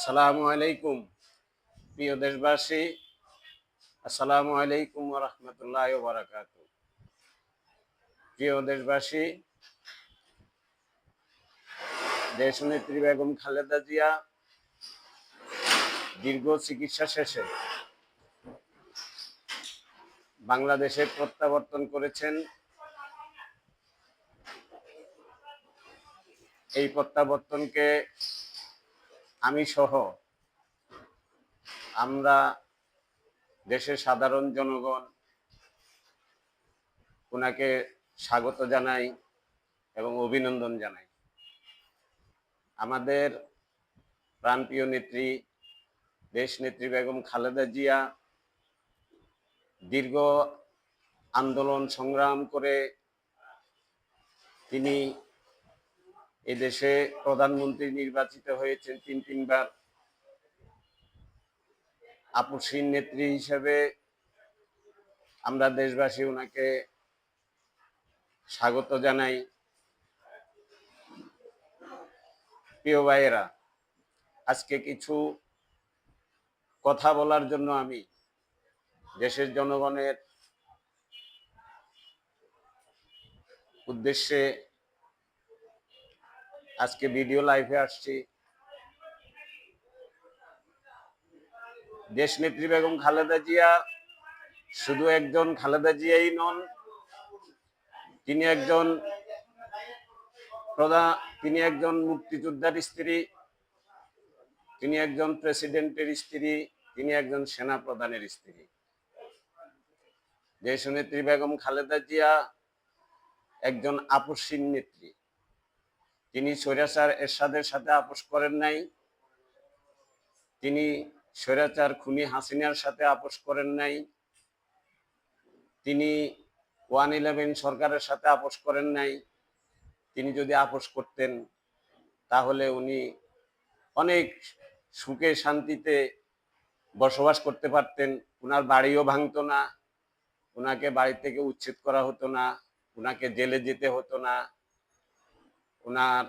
আসসালামু আলাইকুম, প্রিয় দেশবাসী। আসসালামু আলাইকুম রহমতুল্লাহ বারাকাত প্রিয় দেশবাসী, দেশনেত্রী বেগম খালেদা জিয়া দীর্ঘ চিকিৎসা শেষে বাংলাদেশে প্রত্যাবর্তন করেছেন। এই প্রত্যাবর্তনকে আমি সহ আমরা দেশের সাধারণ জনগণ ওনাকে স্বাগত জানাই এবং অভিনন্দন জানাই। আমাদের প্রাণপ্রিয় নেত্রী, দেশ নেত্রী বেগম খালেদা জিয়া দীর্ঘ আন্দোলন সংগ্রাম করে তিনি এদেশে প্রধানমন্ত্রী নির্বাচিত হয়েছেন তিন তিনবার। আপসীন নেত্রী হিসেবে আমরা দেশবাসী ওনাকে স্বাগত জানাই। প্রিয় ভাইয়েরা, আজকে কিছু কথা বলার জন্য আমি দেশের জনগণের উদ্দেশ্যে আজকে ভিডিও লাইভে আসছি। দেশ নেত্রী বেগম খালেদা জিয়া শুধু একজন খালেদা জিয়াই নন, তিনি একজন প্রধান, তিনি একজন মুক্তিযোদ্ধার স্ত্রী, তিনি একজন প্রেসিডেন্টের স্ত্রী, তিনি একজন সেনা প্রধানের স্ত্রী। দেশনেত্রী বেগম খালেদা জিয়া একজন আপসীন নেত্রী। তিনি স্বৈরাচার এরশাদের সাথে আপোষ করেন নাই। তিনি স্বৈরাচার খুনি হাসিনার সাথে আপোষ করেন নাই। তিনি ওয়ান ইলেভেন সরকারের সাথে আপোষ করেন নাই। তিনি যদি আপোষ করতেন, তাহলে উনি অনেক সুখে শান্তিতে বসবাস করতে পারতেন। ওনার বাড়িও ভাঙতো না ওনাকে বাড়ি থেকে উচ্ছেদ করা হতো না ওনাকে জেলে যেতে হতো না। ওনার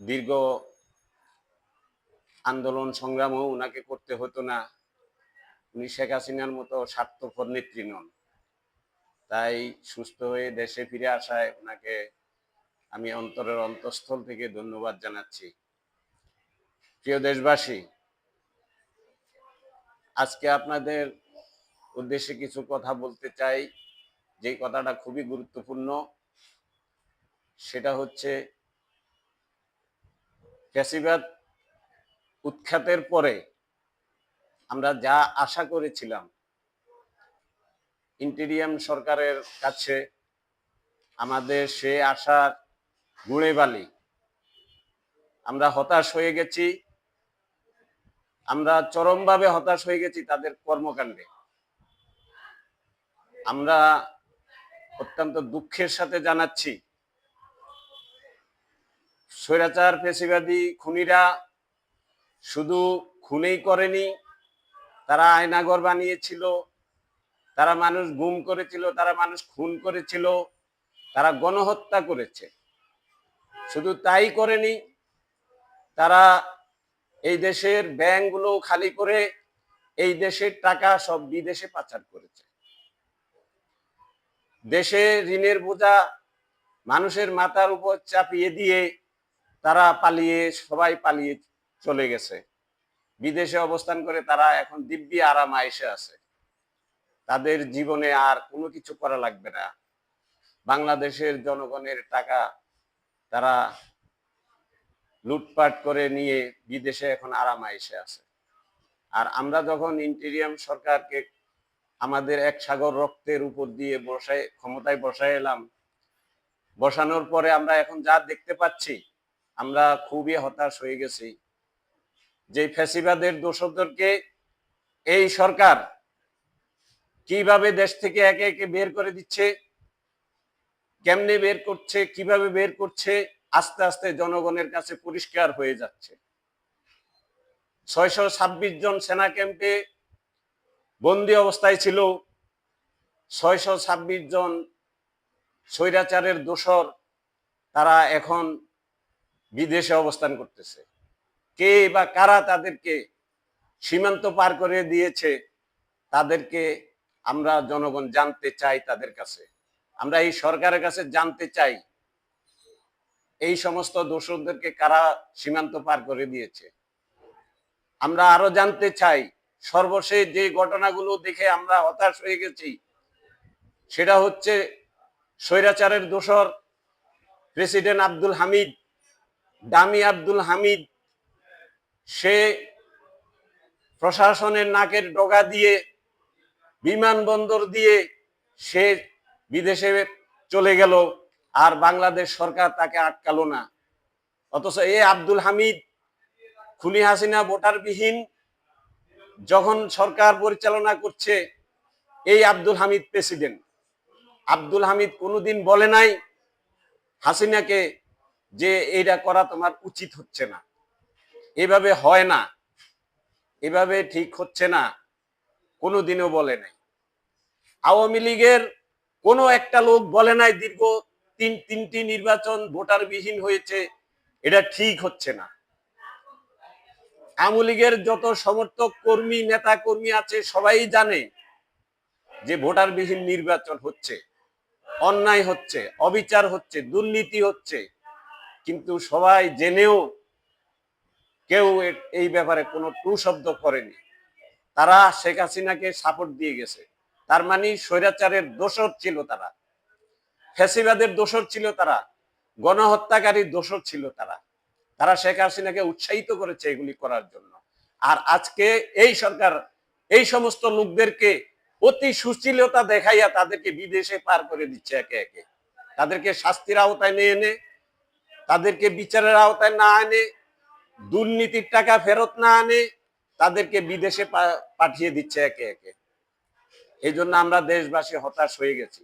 দীর্ঘ আন্দোলন সংগ্রামও ওনাকে করতে হতো না। উনি শেখ হাসিনার মতো স্বার্থপর নেত্রী নন। তাই সুস্থ হয়ে দেশে ফিরে আসায় ওনাকে আমি অন্তরের অন্তঃস্থল থেকে ধন্যবাদ জানাচ্ছি। প্রিয় দেশবাসী, আজকে আপনাদের উদ্দেশ্যে কিছু কথা বলতে চাই। যে কথাটা খুবই গুরুত্বপূর্ণ সেটা হচ্ছে ফ্যাসিবাদ উৎখাতের পরে আমরা যা আশা করেছিলাম, ইন্টেরিয়াম সরকারের কাছে আমাদের সে আশার গুড়ে বালি। আমরা হতাশ হয়ে গেছি, আমরা চরমভাবে হতাশ হয়ে গেছি তাদের কর্মকাণ্ডে। আমরা অত্যন্ত দুঃখের সাথে জানাচ্ছি স্বৈরাচার পেশিবাদী খুনিরা শুধু খুনেই করেনি, তারা আয়নাগর বানিয়েছিল, তারা মানুষ গুম করেছিল, তারা মানুষ খুন করেছিল, তারা গণহত্যা করেছে। শুধু তাই করেনি, তারা এই দেশের ব্যাংকগুলো খালি করে এই দেশের টাকা সব বিদেশে পাচার করেছে। দেশে ঋণের বোঝা মানুষের মাথার উপর চাপিয়ে দিয়ে তারা পালিয়ে, সবাই পালিয়ে চলে গেছে। বিদেশে অবস্থান করে তারা এখন দিব্যি আরাম আয়েসে আছে। তাদের জীবনে আর কোনো কিছু করা লাগবে না। বাংলাদেশের জনগণের টাকা তারা লুটপাট করে নিয়ে বিদেশে এখন আরাম আয়েসে আছে। আর আমরা যখন ইন্টেরিয়াম সরকারকে আমাদের এক সাগর রক্তের উপর দিয়ে বসায়, ক্ষমতায় বসায় এলাম, বসানোর পরে আমরা এখন যা দেখতে পাচ্ছি আমরা খুবই হতাশ হয়ে গেছি। যে ফ্যাসিবাদের দোষদেরকে এই সরকার কীভাবে দেশ থেকে একে একে বের করে দিচ্ছে, কেমনে বের করছে, কীভাবে বের করছে, আস্তে আস্তে জনগণের কাছে পরিষ্কার হয়ে যাচ্ছে। ছয়শো ছাব্বিশ জন সেনা ক্যাম্পে বন্দি অবস্থায় ছিল। ছয়শো ছাব্বিশ জন স্বৈরাচারের দোষর তারা এখন বিদেশে অবস্থান করতেছে। কে বা কারা তাদেরকে সীমান্ত পার করে দিয়েছে, তাদেরকে আমরা জনগণ জানতে চাই তাদের কাছে। আমরা এই সরকারের কাছে জানতে চাই, এই সমস্ত দোষরদেরকে কারা সীমান্ত পার করে দিয়েছে। আমরা আরও জানতে চাই, সর্বশেষ যে ঘটনাগুলো দেখে আমরা হতাশ হয়ে গেছি, সেটা হচ্ছে স্বৈরাচারের দোষর প্রেসিডেন্ট আব্দুল হামিদ দামি আব্দুল হামিদ, সে প্রশাসনের নাকের ডগা দিয়ে, বিমানবন্দর দিয়ে সে বিদেশে চলে গেল আর বাংলাদেশ সরকার তাকে আটকালো না। অথচ এ আব্দুল হামিদ খুনি হাসিনা ভোটারবিহীন, যখন সরকার পরিচালনা করছে, এই আব্দুল হামিদ প্রেসিডেন্ট। আব্দুল হামিদ কোনোদিন বলে নাই, হাসিনাকে যে এইটা করা তোমার উচিত হচ্ছে না। এভাবে হয় না। এভাবে ঠিক হচ্ছে না। কোনোদিনও বলে নাই। আওয়ামী লীগের কোনো একটা লোক বলে নাই, দীর্ঘ তিন, তিনটি নির্বাচন ভোটারবিহীন হয়েছে, এটা ঠিক হচ্ছে না। আওয়ামী লীগের যত সমর্থক, কর্মী নেতা কর্মী আছে, সবাই জানে যে ভোটারবিহীন নির্বাচন হচ্ছে, অন্যায় হচ্ছে, অবিচার হচ্ছে, দুর্নীতি হচ্ছে। কিন্তু সবাই জেনেও কেউ এই ব্যাপারে কোনো টু শব্দ করেনি। তারা শেখ হাসিনাকে সাপোর্ট দিয়ে গেছে। তার মানে স্বৈরাচারের দোষর ছিল তারা। ফ্যাসিবাদের দোষর ছিল তারা। গণহত্যাকারীর দোষর ছিল তারা। তারা শেখ হাসিনাকে উৎসাহিত করেছে এগুলি করার জন্য। আর আজকে এই সরকার এই সমস্ত লোকদেরকে অতি সুশীলতা দেখাইয়া তাদেরকে বিদেশে পার করে দিচ্ছে একে একে। তাদেরকে শাস্তির আওতায় নিয়ে এনে তাদেরকে বিচারের আওতায় না এনে, দুর্নীতির টাকা ফেরত না আনে তাদেরকে বিদেশে পাঠিয়ে দিচ্ছে একে একে। এই জন্য আমরা দেশবাসী হতাশ হয়ে গেছি।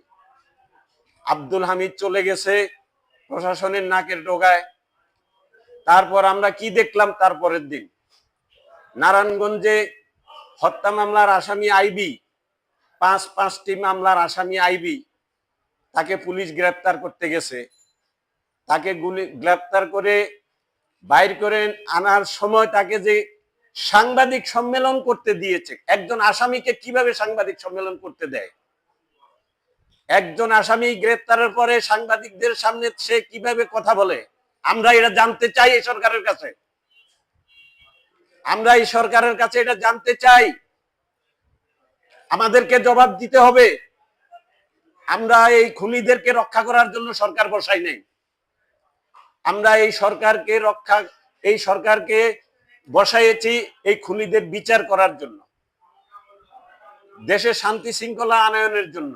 আব্দুল হামিদ চলে গেছে প্রশাসনের নাকের ডোগায়। তারপর আমরা কি দেখলাম তারপরের দিন? নারায়ণগঞ্জে হত্যা মামলার আসামি আইবি পাঁচ পাঁচটি মামলার আসামি আইবি, তাকে পুলিশ গ্রেপ্তার করতে গেছে। তাকে গুলি, গ্রেপ্তার করে বাইর করে আনার সময় তাকে যে সাংবাদিক সম্মেলন করতে দিয়েছে, একজন আসামিকে কীভাবে সাংবাদিক সম্মেলন করতে দেয়? একজন আসামি গ্রেপ্তারের পরে সাংবাদিকদের সামনে সে কীভাবে কথা বলে? আমরা এটা জানতে চাই এই সরকারের কাছে। আমরা এই সরকারের কাছে এটা জানতে চাই। আমাদেরকে জবাব দিতে হবে। আমরা এই খুনিদেরকে রক্ষা করার জন্য সরকার বসাই নেই। আমরা এই সরকারকে রক্ষা, এই সরকারকে বসাইয়েছি এই খুনিদের বিচার করার জন্য। দেশে শান্তি শৃঙ্খলা আনয়নের জন্য।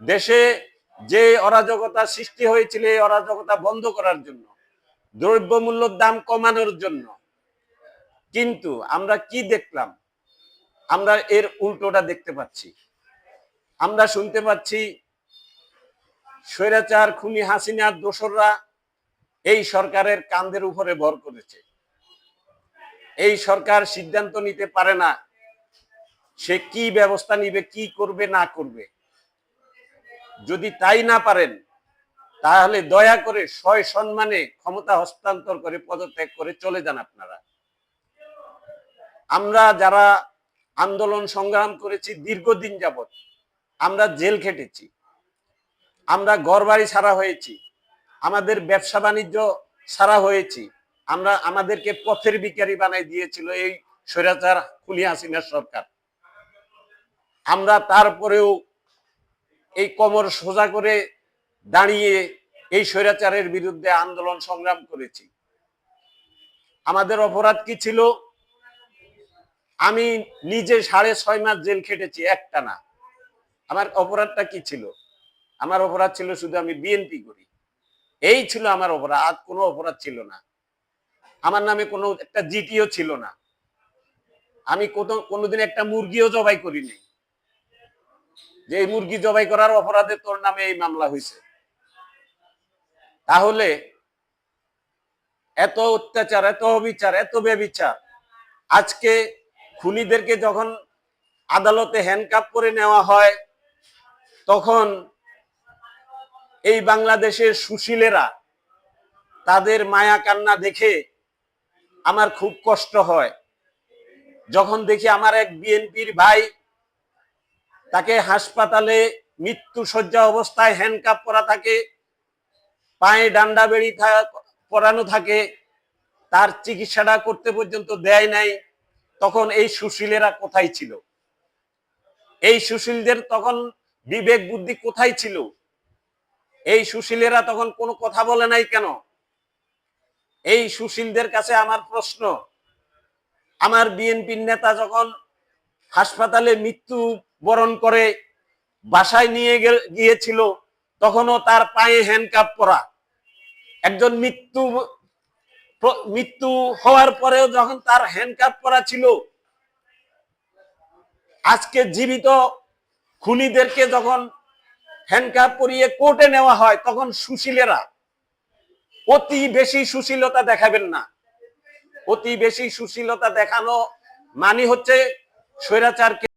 দেশে যে অরাজকতা সৃষ্টি হয়েছিল, এই অরাজকতা বন্ধ করার জন্য। দ্রব্যমূল্যর দাম কমানোর জন্য। কিন্তু আমরা কি দেখলাম? আমরা এর উল্টোটা দেখতে পাচ্ছি। আমরা শুনতে পাচ্ছি স্বৈরাচার, খুনি হাসিনার দোসররা এই সরকারের কান্দের উপরে ভর করেছে। এই সরকার সিদ্ধান্ত নিতে পারে না, সে কি ব্যবস্থা নিবে, কি করবে, না করবে। যদি তাই না পারেন, তাহলে দয়া করে সয় সম্মানে ক্ষমতা হস্তান্তর করে, পদত্যাগ করে চলে যান আপনারা। আমরা যারা আন্দোলন সংগ্রাম করেছি দীর্ঘদিন যাবত আমরা জেল খেটেছি। আমরা ঘরবাড়ি ছাড়া হয়েছি, আমাদের ব্যবসা বাণিজ্য ছাড়া হয়েছি, আমরা আমাদেরকে পথের বিকারী বানাই দিয়েছিল এই স্বৈরাচার খুনি হাসিনার সরকার। আমরা তারপরেও এই কোমর সোজা করে দাঁড়িয়ে এই স্বৈরাচারের বিরুদ্ধে আন্দোলন সংগ্রাম করেছি। আমাদের অপরাধ কি ছিল? আমি নিজে সাড়ে ছয় মাস জেল খেটেছি একটা না আমার অপরাধটা কি ছিল? আমার অপরাধ ছিল শুধু আমি বিএনপি করি। এই ছিল আমার অপরাধ কোনো অপরাধ ছিল না। আমার নামে কোনো একটা জিটিও ছিল না। আমি কোনোদিন একটা মুরগিও জবাই করিনি। যে এই মুরগি জবাই করার অপরাধে তোর নামে এই মামলা হয়েছে। তাহলে এত অত্যাচার, এত অবিচার, এত বেবিচার আজকে খুনিদেরকে যখন আদালতে হ্যান্ডকাপ করে নেওয়া হয়, তখন এই বাংলাদেশের সুশীলেরা তাদের মায়া কান্না দেখে আমার খুব কষ্ট হয়। যখন দেখি আমার এক বিএনপির ভাই তাকে হাসপাতালে মৃত্যু শয্যা অবস্থায় হ্যান্ডকাপ পরা থাকে, পায়ে ডান্ডা বেড়ি পরানো থাকে, তার চিকিৎসাটা করতে পর্যন্ত দেয় নাই, তখন এই সুশীলেরা কোথায় ছিল? এই সুশীলদের তখন বিবেক বুদ্ধি কোথায় ছিল? এই সুশীলেরা তখন কোনো কথা বলে নাই কেন? এই সুশীলদের কাছে আমার প্রশ্ন। আমার বিএনপির নেতা যখন হাসপাতালে মৃত্যু বরণ করে বাসায় নিয়ে গিয়েছিল, তখনও তার পায়ে হ্যান্ডকাপ পরা। একজন মৃত্যু মৃত্যু হওয়ার পরেও যখন তার হ্যান্ডকাপ পরা ছিল, আজকে জীবিত খুনিদেরকে যখন হ্যান্ডকাপ পরিয়ে কোর্টে নেওয়া হয়, তখন সুশীলেরা অতি বেশি সুশীলতা দেখাবেন না। অতি বেশি সুশীলতা দেখানো মানে হচ্ছে স্বৈরাচারকে